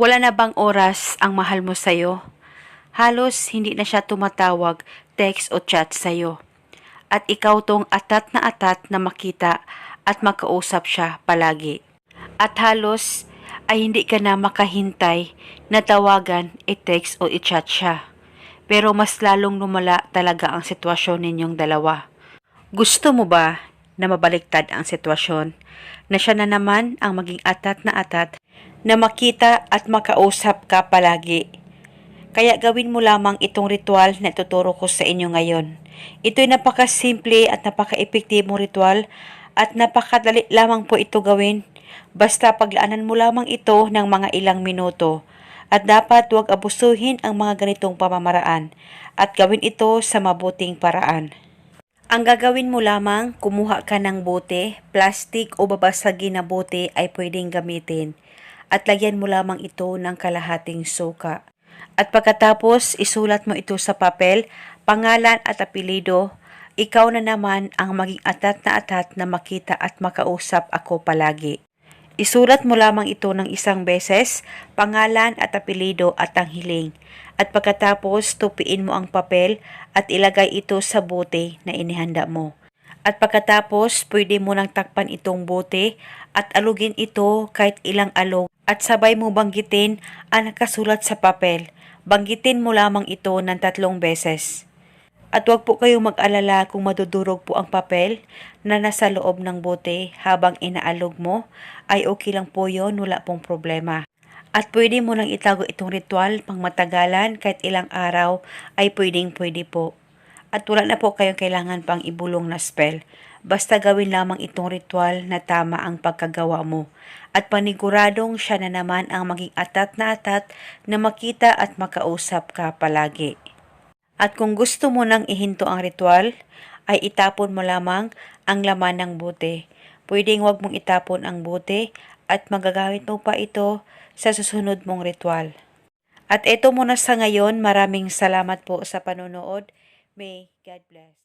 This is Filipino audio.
Wala na bang oras ang mahal mo sa'yo? Halos hindi na siya tumatawag, text o chat sa'yo. At ikaw tong atat na atat na makita at makausap siya palagi. At halos ay hindi ka na makahintay na tawagan, i-text o i-chat siya. Pero mas lalong lumala talaga ang sitwasyon ninyong dalawa. Gusto mo ba na mabaliktad ang sitwasyon? Na siya na naman ang maging atat na atat na makita at makausap ka palagi. Kaya gawin mo lamang itong ritual na ituturo ko sa inyo ngayon. Ito'y napakasimple at napaka-epektibong ritual at napakadali lamang po ito gawin. Basta paglaanan mo lamang ito ng mga ilang minuto. At dapat huwag abusuhin ang mga ganitong pamamaraan at gawin ito sa mabuting paraan. Ang gagawin mo lamang, kumuha ka ng bote, plastic o babasagin na bote ay pwedeng gamitin at lagyan mo lamang ito ng kalahating suka. At pagkatapos, isulat mo ito sa papel, pangalan at apelido, ikaw na naman ang maging atat na atat na makita at makausap ako palagi. Isulat mo lamang ito ng isang beses, pangalan at apelido at ang hiling. At pagkatapos, tupiin mo ang papel at ilagay ito sa bote na inihanda mo. At pagkatapos, pwede mo nang takpan itong bote at alugin ito kahit ilang alog at sabay mo banggitin ang nakasulat sa papel. Banggitin mo lamang ito ng tatlong beses. At huwag po kayong mag-alala kung madudurog po ang papel na nasa loob ng bote habang inaalog mo, ay okay lang po yon wala pong problema. At pwede mo nang itago itong ritual pang matagalan kahit ilang araw ay pwedeng pwede po. At wala na po kayong kailangan pang ibulong na spell. Basta gawin lamang itong ritual na tama ang pagkagawa mo. At paniguradong siya na naman ang maging atat na atat na makita at makausap ka palagi. At kung gusto mo nang ihinto ang ritual, ay itapon mo lamang ang laman ng bote. Pwedeng wag mong itapon ang bote at magagamit mo pa ito sa susunod mong ritual. At ito muna sa ngayon, maraming salamat po sa panonood. May God bless.